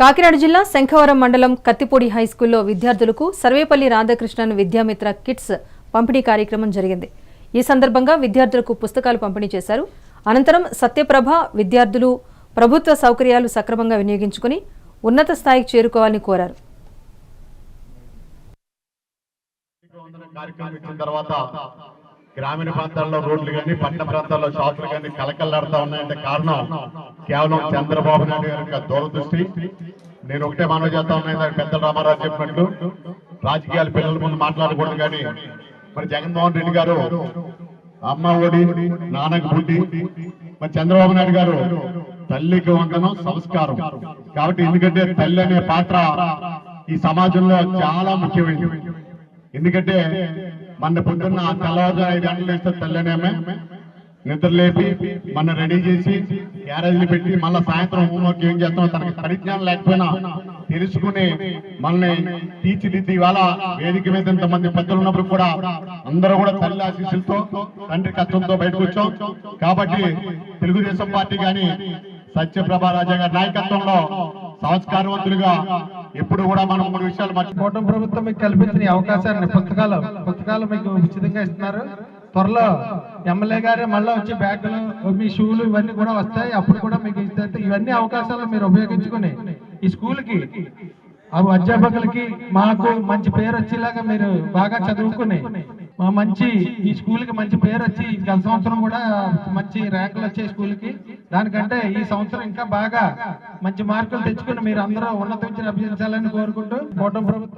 కాకినాడ జిల్లా శంఖవరం మండలం కత్తిపూడి హైస్కూల్లో విద్యార్థులకు సర్వేపల్లి రాధాకృష్ణన్ విద్యామిత్ర కిట్స్ పంపిణీ కార్యక్రమం జరిగింది. ఈ సందర్భంగా విద్యార్థులకు పుస్తకాలు పంపిణీ చేశారు. అనంతరం సత్యప్రభ విద్యార్థులు ప్రభుత్వ సౌకర్యాలు సక్రమంగా వినియోగించుకుని ఉన్నత స్థాయికి చేరుకోవాలని కోరారు. గ్రామీణ ప్రాంతాల్లో రోడ్లు కానీ పట్టణ ప్రాంతాల్లో షాపులు కానీ కలకల్లాడుతా ఉన్నాయంటే కారణం కేవలం చంద్రబాబు నాయుడు గారి యొక్క దూరదృష్టి. నేను ఒకటే మనవి చేస్తా ఉన్నాయి పెద్ద రామారావు చెప్పినట్టు రాజకీయాలు పిల్లల ముందు మాట్లాడకూడదు కానీ మరి జగన్మోహన్ రెడ్డి గారు అమ్మ ఒడి నాన్నకు బుడ్డి మరి చంద్రబాబు నాయుడు గారు తల్లికి వందనం సంస్కారం. కాబట్టి ఎందుకంటే తల్లి అనే పాత్ర ఈ సమాజంలో చాలా ముఖ్యమైనది. ఎందుకంటే మన పొద్దున్న తెల్లవారుజాము ఐదు గంటలు వేస్తే తెల్లనేమే. నిద్ర లేపి మన రెడీ చేసి క్యారేజీలు పెట్టి మళ్ళీ సాయంత్రం హోంవర్క్ ఏం చేస్తాం తనకి పరిజ్ఞానం లేకపోయినా తెలుసుకుని మనల్ని తీర్చిదిద్ది ఇవాళ వేదిక మీద ఇంతమంది పెద్దలు ఉన్నప్పుడు కూడా అందరూ కూడా తల్లి ఆశీస్సులతో తండ్రి కష్టంతో బయటకు వచ్చాం. కాబట్టి తెలుగుదేశం పార్టీ కానీ సత్యప్రభా రాజా గారి నాయకత్వంలో సంస్కారవంతులుగా ఎప్పుడు కూడా మనం మూడు విషయాలు మర్చిపోవటం ప్రభుత్వం మీకు కల్పించిన అవకాశాన్ని పుస్తకాలు పుస్తకాలు మీకు ఉచితంగా ఇస్తున్నారు. త్వరలో ఎమ్మెల్యే గారే మళ్ళీ వచ్చి బ్యాగులు మీ షూలు ఇవన్నీ కూడా వస్తాయి. అప్పుడు కూడా మీకు ఇస్తారు ఇవన్నీ అవకాశాలు మీరు ఉపయోగించుకుని ఈ స్కూల్కి ఆ అధ్యాపకులకి మాకు మంచి పేరు వచ్చేలాగా మీరు బాగా చదువుకుని మంచి ఈ స్కూల్కి మంచి పేరు వచ్చి గత సంవత్సరం కూడా మంచి ర్యాంకులు వచ్చాయి స్కూల్కి. దానికంటే ఈ సంవత్సరం ఇంకా బాగా మంచి మార్కులు తెచ్చుకుని మీరు అందరూ ఉన్నత విద్యను అభ్యసించాలని కోరుకుంటూ కూటమి ప్రభుత్వం